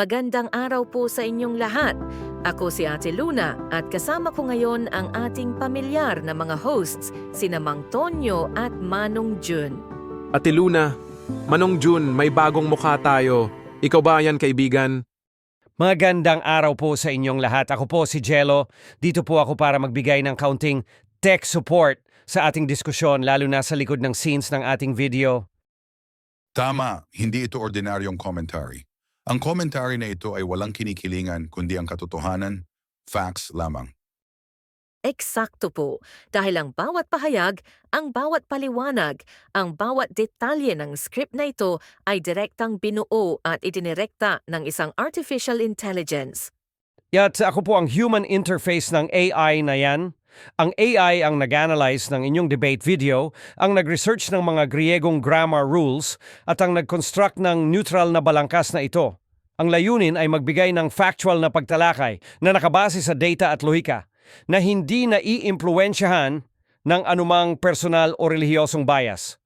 Magandang araw po sa inyong lahat. Ako si Ate Luna at kasama ko ngayon ang ating pamilyar na mga hosts, sina Mang Tonyo at Manong Jun. Ate Luna, Manong Jun, may bagong mukha tayo. Ikaw ba yan, kaibigan? Magandang araw po sa inyong lahat. Ako po si Jello. Dito po ako para magbigay ng kaunting tech support sa ating diskusyon lalo na sa likod ng scenes ng ating video. Tama, hindi ito ordinaryong commentary. Ang commentary na ito ay walang kinikilingan kundi ang katotohanan, facts lamang. Eksakto po, dahil ang bawat pahayag, ang bawat paliwanag, ang bawat detalye ng script na ito ay direktang binuo at idinirekta ng isang artificial intelligence. At ako po ang human interface ng AI na yan. Ang AI ang nag-analyze ng inyong debate video, ang nag-research ng mga Griegong grammar rules, at ang nag-construct ng neutral na balangkas na ito. Ang layunin ay magbigay ng factual na pagtalakay na nakabase sa data at lohika, na hindi na iimpluwensyahan ng anumang personal o relihiyosong bias.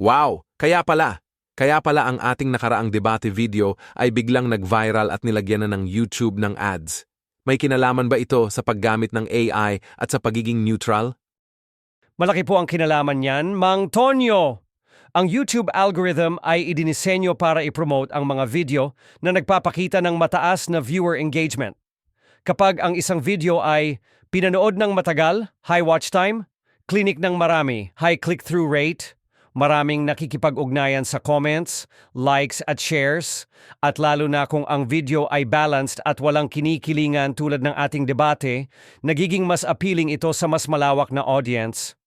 Wow, kaya pala. Kaya pala ang ating nakaraang debate video ay biglang nag-viral at nilagyan na ng YouTube ng ads. May kinalaman ba ito sa paggamit ng AI at sa pagiging neutral? Malaki po ang kinalaman niyan, Mang Tonyo! Ang YouTube algorithm ay idinisenyo para i-promote ang mga video na nagpapakita ng mataas na viewer engagement. Kapag ang isang video ay pinanood ng matagal, high watch time, clinic ng marami, high click-through rate, maraming nakikipag-ugnayan sa comments, likes at shares, at lalo na kung ang video ay balanced at walang kinikilingan tulad ng ating debate, nagiging mas appealing ito sa mas malawak na audience.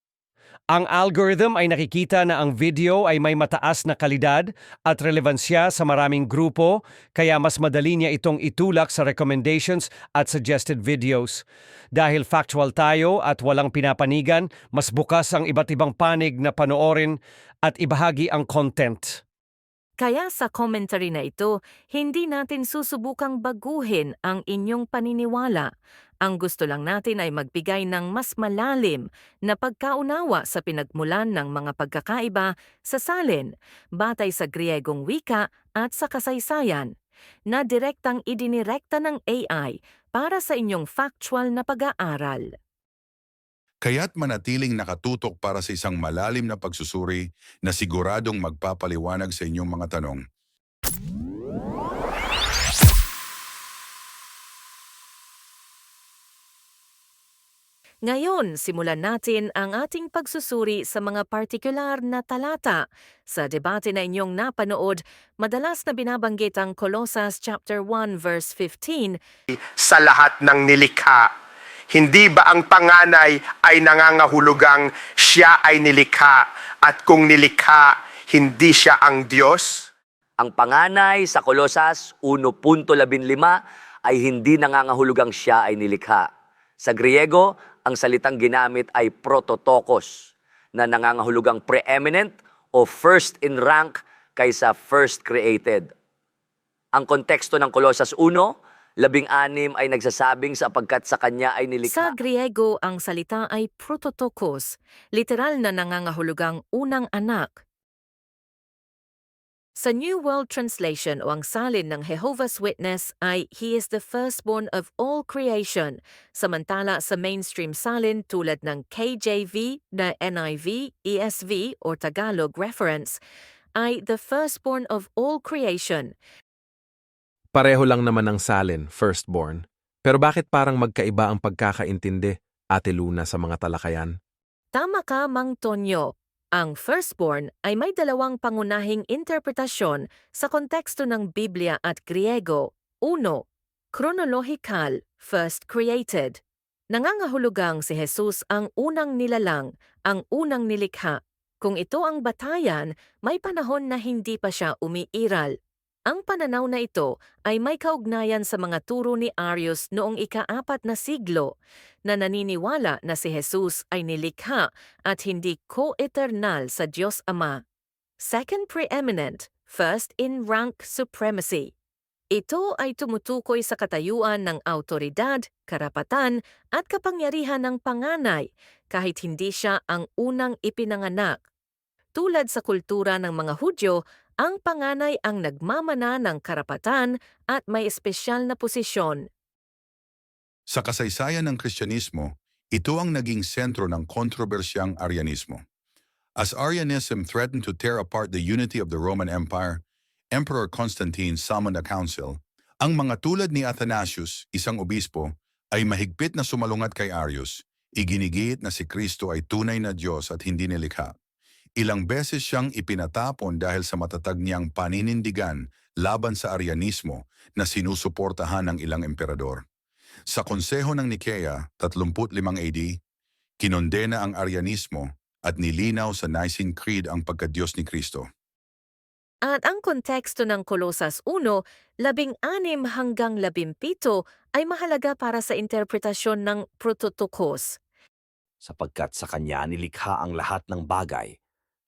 Ang algorithm ay nakikita na ang video ay may mataas na kalidad at relevansya sa maraming grupo, kaya mas madali niya itong itulak sa recommendations at suggested videos. Dahil factual tayo at walang pinapanigan, mas bukas ang iba't ibang panig na panoorin at ibahagi ang content. Kaya sa commentary na ito, hindi natin susubukang baguhin ang inyong paniniwala. Ang gusto lang natin ay magbigay ng mas malalim na pagkaunawa sa pinagmulan ng mga pagkakaiba sa salin, batay sa Griegong wika at sa kasaysayan, na direktang idinirekta ng AI para sa inyong factual na pag-aaral. Kaya't manatiling nakatutok para sa isang malalim na pagsusuri na siguradong magpapaliwanag sa inyong mga tanong. Ngayon, simulan natin ang ating pagsusuri sa mga partikular na talata. Sa debate na inyong napanood, madalas na binabanggit ang Colossus chapter 1 verse 15 sa lahat ng nilikha. Hindi ba ang panganay ay nangangahulugang siya ay nilikha at kung nilikha, hindi siya ang Diyos? Ang panganay sa Kolosas 1.15 ay hindi nangangahulugang siya ay nilikha. Sa Griego, ang salitang ginamit ay prototokos na nangangahulugang preeminent o first in rank kaysa first created. Ang konteksto ng Kolosas 1, labing anim ay nagsasabing sapagkat sa kanya ay Sa nilikha. Griego, ang salita ay prototokos, literal na nangangahulugang unang anak. Sa New World Translation o ang salin ng Jehovah's Witness ay He is the firstborn of all creation, samantala sa mainstream salin tulad ng KJV na NIV, ESV or Tagalog reference ay the firstborn of all creation, Pareho lang naman ang salin, firstborn. Pero bakit parang magkaiba ang pagkakaintindi, Ate Luna, sa mga talakayan? Tama ka, Mang Tonyo. Ang firstborn ay may dalawang pangunahing interpretasyon sa konteksto ng Biblia at Griego. Uno, chronological, first created. Nangangahulugang si Jesus ang unang nilalang, ang unang nilikha. Kung ito ang batayan, may panahon na hindi pa siya umiiral. Ang pananaw na ito ay may kaugnayan sa mga turo ni Arius noong ikaapat na siglo na naniniwala na si Jesus ay nilikha at hindi co-eternal sa Diyos Ama. Second preeminent, first in rank supremacy. Ito ay tumutukoy sa katayuan ng autoridad, karapatan at kapangyarihan ng panganay kahit hindi siya ang unang ipinanganak. Tulad sa kultura ng mga Hudyo, ang panganay ang nagmamana ng karapatan at may espesyal na posisyon. Sa kasaysayan ng Kristyanismo, ito ang naging sentro ng kontrobersyang Arianismo. As Arianism threatened to tear apart the unity of the Roman Empire, Emperor Constantine summoned a council. Ang mga tulad ni Athanasius, isang obispo, ay mahigpit na sumalungat kay Arius, iginigit na si Kristo ay tunay na Diyos at hindi nilikha. Ilang beses siyang ipinatapon dahil sa matatag niyang paninindigan laban sa Arianismo na sinusuportahan ng ilang emperador. Sa Konseho ng Nikea, 35 AD, kinondena ang Arianismo at nilinaw sa Nicene Creed ang pagkadiyos ni Kristo. At ang konteksto ng Kolosas 1, labing anim hanggang labimpito ay mahalaga para sa interpretasyon ng prototokos. sapagkat sa kanya nilikha ang lahat ng bagay.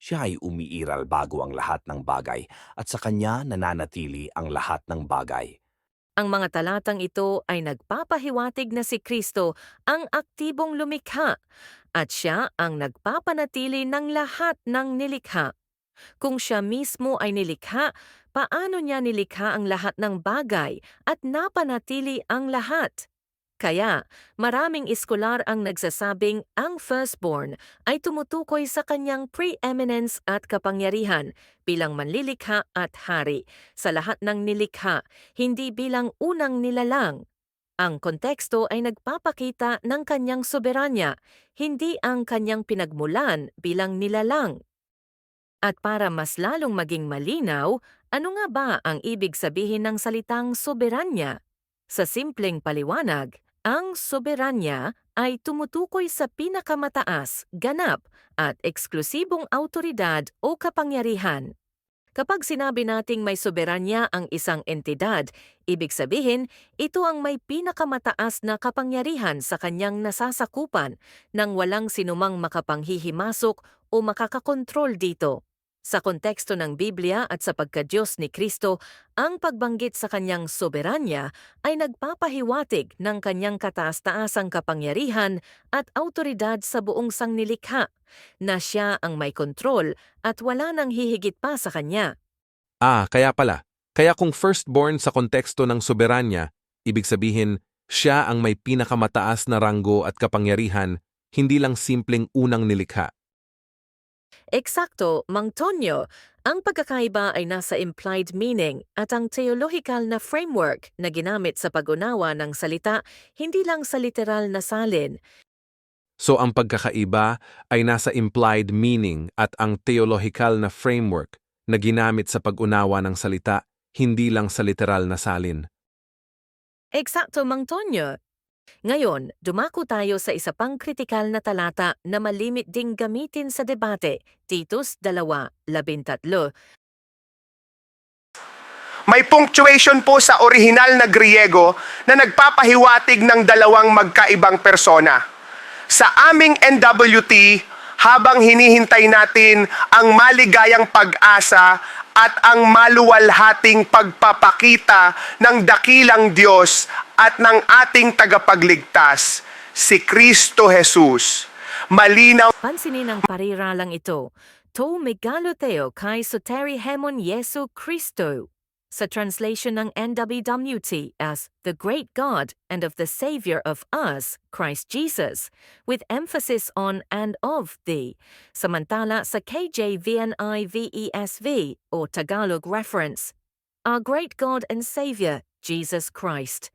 Siya ay umiiral bago ang lahat ng bagay at sa kanya nananatili ang lahat ng bagay. Ang mga talatang ito ay nagpapahiwatig na si Kristo ang aktibong lumikha at siya ang nagpapanatili ng lahat ng nilikha. Kung siya mismo ay nilikha, paano niya nilikha ang lahat ng bagay at napanatili ang lahat? Kaya, maraming iskolar ang nagsasabing ang firstborn ay tumutukoy sa kanyang preeminence at kapangyarihan bilang manlilikha at hari sa lahat ng nilikha, hindi bilang unang nilalang. Ang konteksto ay nagpapakita ng kanyang soberanya, hindi ang kanyang pinagmulan bilang nilalang. At para mas lalong maging malinaw, ano nga ba ang ibig sabihin ng salitang soberanya? Sa simpleng paliwanag, ang soberanya ay tumutukoy sa pinakamataas, ganap at eksklusibong autoridad o kapangyarihan. Kapag sinabi nating may soberanya ang isang entidad, ibig sabihin ito ang may pinakamataas na kapangyarihan sa kanyang nasasakupan nang walang sinumang makapanghihimasok o makakakontrol dito. Sa konteksto ng Biblia at sa pagkadyos ni Kristo, ang pagbanggit sa kanyang soberanya ay nagpapahiwatig ng kanyang kataas-taasang kapangyarihan at autoridad sa buong sangnilikha, na siya ang may kontrol at wala nang hihigit pa sa kanya. Ah, kaya pala. Kaya kung firstborn sa konteksto ng soberanya, ibig sabihin, siya ang may pinakamataas na ranggo at kapangyarihan, hindi lang simpleng unang nilikha. Eksakto, Mang Tonyo, ang pagkakaiba ay nasa implied meaning at ang theological na framework na ginamit sa pag-unawa ng salita, hindi lang sa literal na salin. So ang pagkakaiba ay nasa implied meaning at ang theological na framework na ginamit sa pag-unawa ng salita, hindi lang sa literal na salin. Eksakto, Mang Tonyo. Ngayon, dumako tayo sa isa pang kritikal na talata na malimit ding gamitin sa debate, Titus 2:13. May punctuation po sa orihinal na Griego na nagpapahiwatig ng dalawang magkaibang persona. Sa aming NWT, habang hinihintay natin ang maligayang pag-asa at ang maluwalhating pagpapakita ng dakilang Diyos at ng ating tagapagligtas, si Kristo Jesus. Malinaw Pansinin ang pariralang ito. To megaloteo kai soteri hemon Yesu Christo. Sa translation ng NWWT as the great God and of the Savior of us, Christ Jesus, with emphasis on and of thee. Samantala sa KJVNIVESV E o Tagalog reference, our great God and Savior, Jesus Christ.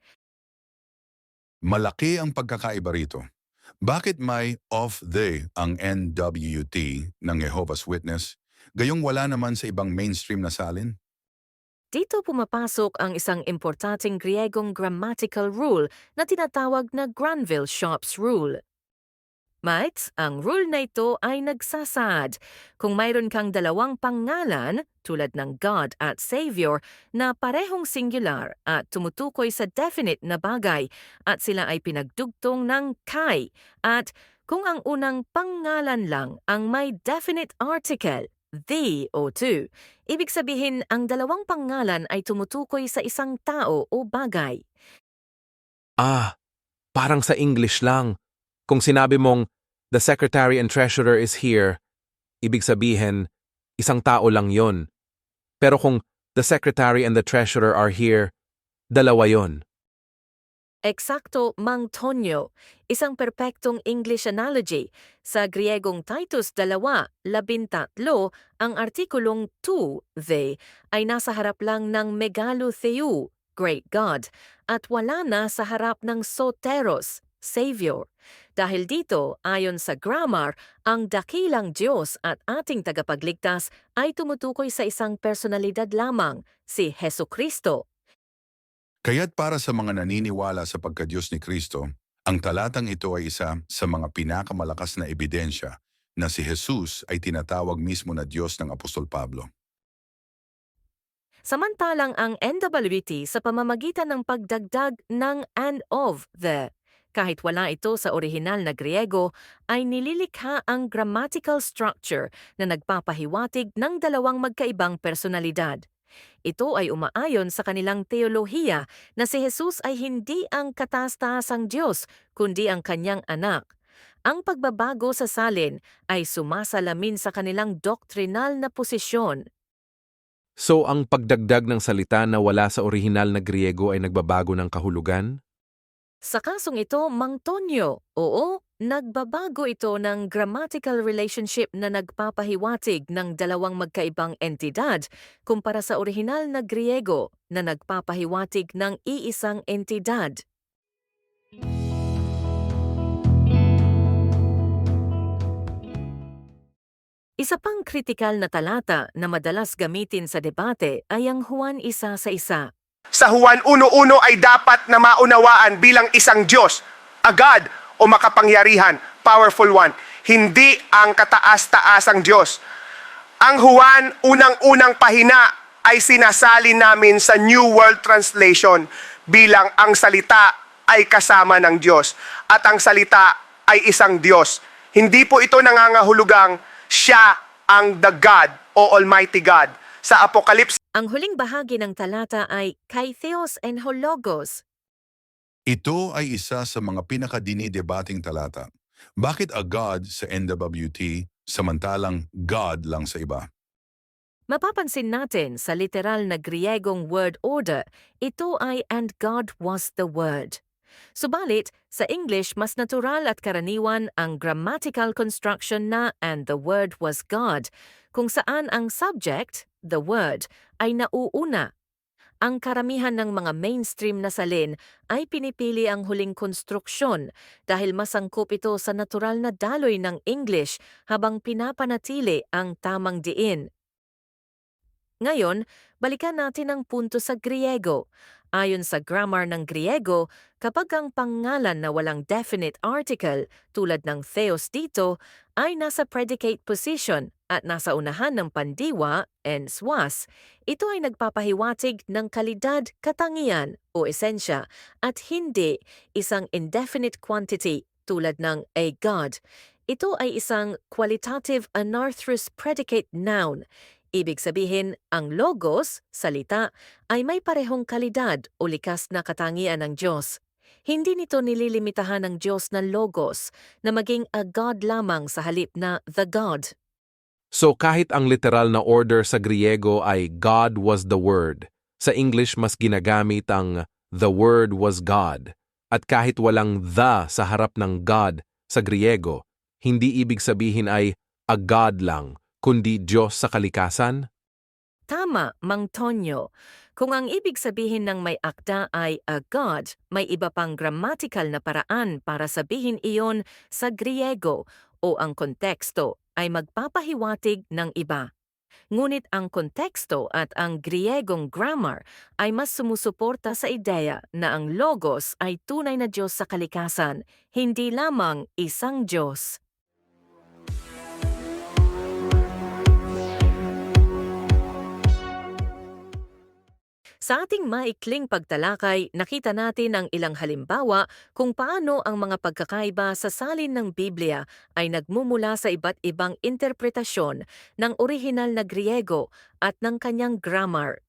Malaki ang pagkakaiba rito. Bakit may of they ang NWT ng Jehovah's Witness, gayong wala naman sa ibang mainstream na salin? Dito pumapasok ang isang importanteng Griegong grammatical rule na tinatawag na Granville-Shopps Rule. Mates, ang rule na ito ay nagsasaad kung mayroon kang dalawang pangalan tulad ng God at Savior na parehong singular at tumutukoy sa definite na bagay at sila ay pinagdugtong ng kai at kung ang unang pangalan lang ang may definite article, the o to, ibig sabihin ang dalawang pangalan ay tumutukoy sa isang tao o bagay. Ah, parang sa English lang. Kung sinabi mong, the secretary and treasurer is here, ibig sabihin, isang tao lang yon. Pero kung the secretary and the treasurer are here, dalawa yon. Eksakto, Mang Tonyo, isang perpektong English analogy. Sa Griegong Titus 2:13, ang artikulong tu, they, ay nasa harap lang ng megalo theou, great God, at wala na sa harap ng soteros, Savior. Dahil dito, ayon sa grammar, ang dakilang Diyos at ating tagapagligtas ay tumutukoy sa isang personalidad lamang, si Heso Kristo. Kaya't para sa mga naniniwala sa pagkadyos ni Kristo, ang talatang ito ay isa sa mga pinakamalakas na ebidensya na si Jesus ay tinatawag mismo na Diyos ng Apostol Pablo. Samantalang ang NWT sa pamamagitan ng pagdagdag ng and of the, kahit wala ito sa orihinal na Griego, ay nililikha ang grammatical structure na nagpapahiwatig ng dalawang magkaibang personalidad. Ito ay umaayon sa kanilang teolohiya na si Jesus ay hindi ang kataas-taasang Diyos, kundi ang kanyang anak. Ang pagbabago sa salin ay sumasalamin sa kanilang doktrinal na posisyon So ang pagdagdag ng salita na wala sa orihinal na Griego ay nagbabago ng kahulugan? Sa kasong ito, Mang Tonyo, oo, nagbabago ito ng grammatical relationship na nagpapahiwatig ng dalawang magkaibang entidad kumpara sa orihinal na Griego na nagpapahiwatig ng iisang entidad. Isa pang kritikal na talata na madalas gamitin sa debate ay ang Juan isa sa isa. Sa Juan 1.1 ay dapat na maunawaan bilang isang Diyos, agad o makapangyarihan, powerful one, hindi ang kataas-taasang Diyos. Ang Juan unang-unang pahina ay sinasalin namin sa New World Translation bilang ang salita ay kasama ng Diyos at ang salita ay isang Diyos. Hindi po ito nangangahulugang siya ang the God o Almighty God. Sa Apocalypse Ang huling bahagi ng talata ay kay Theos en Hologos, Ito ay isa sa mga pinakadinidebating talata. Bakit a God sa NWT samantalang God lang sa iba? Mapapansin natin sa literal na Griegong word order, ito ay and God was the Word. Subalit, sa English mas natural at karaniwan ang grammatical construction na and the Word was God, kung saan ang subject, the Word, ay nauuna. Ang karamihan ng mga mainstream na salin ay pinipili ang huling konstruksyon dahil masangkop ito sa natural na daloy ng English habang pinapanatili ang tamang diin. Ngayon, balikan natin ang punto sa Griego. Ayon sa grammar ng Griego, kapag ang pangalan na walang definite article tulad ng theos dito ay nasa predicate position at nasa unahan ng pandiwa and swas, ito ay nagpapahiwatig ng kalidad, katangian o esensya at hindi isang indefinite quantity tulad ng a god. Ito ay isang qualitative anarthrous predicate noun Ibig sabihin, ang logos, salita, ay may parehong kalidad o likas na katangian ng Diyos. Hindi nito nililimitahan ng Diyos na logos na maging a God lamang sa halip na the God. So kahit ang literal na order sa Griego ay God was the Word, sa English mas ginagamit ang the Word was God. At kahit walang the sa harap ng God sa Griego, hindi ibig sabihin ay a God lang, kundi Diyos sa kalikasan? Tama, Mang Tonyo. Kung ang ibig sabihin ng may akda ay a God, may iba pang grammatical na paraan para sabihin iyon sa Griego o ang konteksto ay magpapahiwatig ng iba. Ngunit ang konteksto at ang Griegong grammar ay mas sumusuporta sa ideya na ang logos ay tunay na Diyos sa kalikasan, hindi lamang isang Diyos. Sa ating maikling pagtalakay, nakita natin ang ilang halimbawa kung paano ang mga pagkakaiba sa salin ng Biblia ay nagmumula sa iba't ibang interpretasyon ng orihinal na Griego at ng kanyang grammar.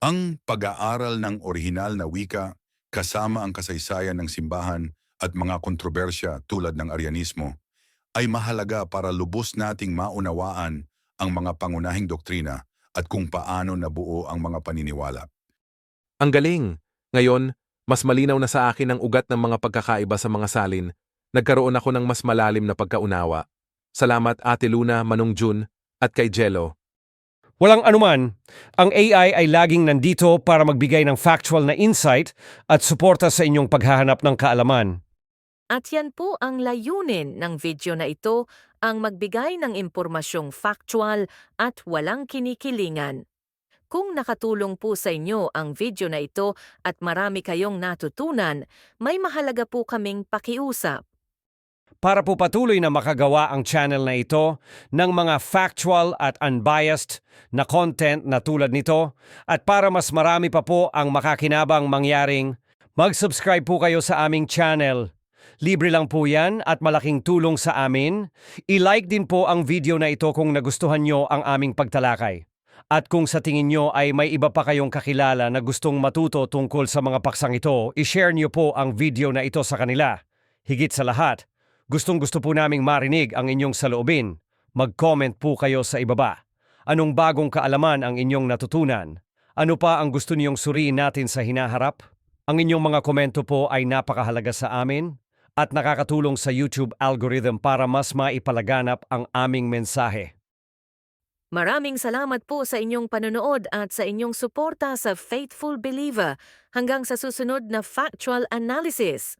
Ang pag-aaral ng orihinal na wika kasama ang kasaysayan ng simbahan at mga kontrobersya tulad ng Arianismo ay mahalaga para lubos nating maunawaan ang mga pangunahing doktrina at kung paano nabuo ang mga paniniwala. Ang galing! Ngayon, mas malinaw na sa akin ang ugat ng mga pagkakaiba sa mga salin. Nagkaroon ako ng mas malalim na pagkaunawa. Salamat Ate Luna, Manong Jun, at kay Jello. Walang anuman, ang AI ay laging nandito para magbigay ng factual na insight at suporta sa inyong paghahanap ng kaalaman. At yan po ang layunin ng video na ito, ang magbigay ng impormasyong factual at walang kinikilingan. Kung nakatulong po sa inyo ang video na ito at marami kayong natutunan, may mahalaga po kaming pakiusap. Para po patuloy na makagawa ang channel na ito ng mga factual at unbiased na content na tulad nito at para mas marami pa po ang makakinabang mangyaring, mag-subscribe po kayo sa aming channel. Libre lang po yan at malaking tulong sa amin. I-like din po ang video na ito kung nagustuhan nyo ang aming pagtalakay. At kung sa tingin nyo ay may iba pa kayong kakilala na gustong matuto tungkol sa mga paksang ito, i-share nyo po ang video na ito sa kanila. Higit sa lahat, gustong gusto po naming marinig ang inyong saloobin. Mag-comment po kayo sa ibaba. Anong bagong kaalaman ang inyong natutunan? Ano pa ang gusto niyong suriin natin sa hinaharap? Ang inyong mga komento po ay napakahalaga sa amin at nakakatulong sa YouTube algorithm para mas maipalaganap ang aming mensahe. Maraming salamat po sa inyong panonood at sa inyong suporta sa Faithful Believer hanggang sa susunod na factual analysis.